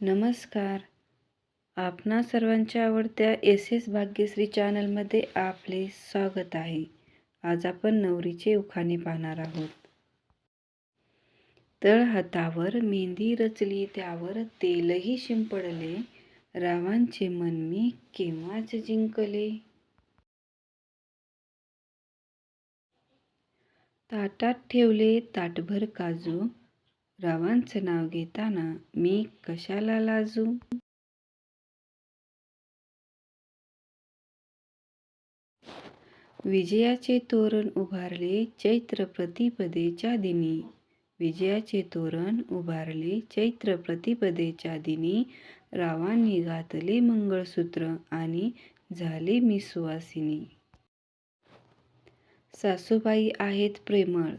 नमस्कार. आपणा सर्वांच्या आवडत्या एस एस भाग्यश्री चॅनलमध्ये आपले स्वागत आहे. आज आपण नवरीचे उखाणे पाहणार आहोत. तळ हातावर मेहंदी रचली त्यावर तेलही शिंपडले. रावांचे मन मी केव्हाच जिंकले? ताटात ठेवले ताटभर काजू रावांचं नाव घेताना मी कशाला लाजू? विजयाचे तोरण उभारले चैत्र प्रतिपदेच्या दिनी. विजयाचे तोरण उभारले चैत्र प्रतिपदेच्या दिनी. रावांनी घातले मंगळसूत्र आणि झाले मी सुवासिनी. सासूबाई आहेत प्रेमळ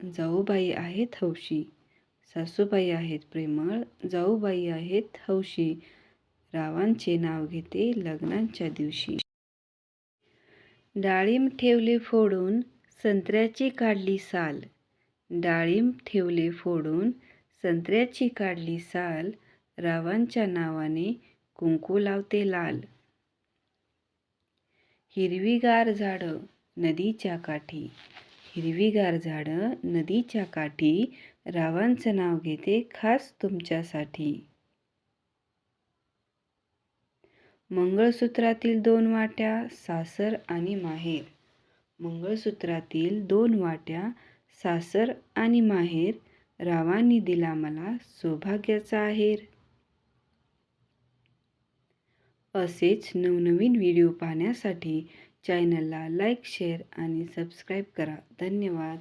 जाऊबाई आहेत हौशी. सासूबाई आहेत प्रेमळ जाऊबाई आहेत हौशी. रावांचे नाव घेते लग्नांच्या दिवशी. डाळिंब ठेवले फोडून संत्र्याची काढली साल. डाळिंब ठेवले फोडून संत्र्याची काढली साल. रावांच्या नावाने कुंकू लावते लाल. हिरवीगार झाडं नदीच्या काठी. हिरवीगार झाडं नदीच्या काठी. रावांचं नाव घेते खास तुमच्यासाठी. मंगळसूत्रातील दोन वाट्या सासर आणि माहेर. मंगळसूत्रातील दोन वाट्या सासर आणि माहेर. रावांनी दिला मला सौभाग्याचा आहेर. असेच नवनवीन व्हिडिओ पाहण्यासाठी चॅनलला लाईक शेअर आणि सबस्क्राईब करा. धन्यवाद.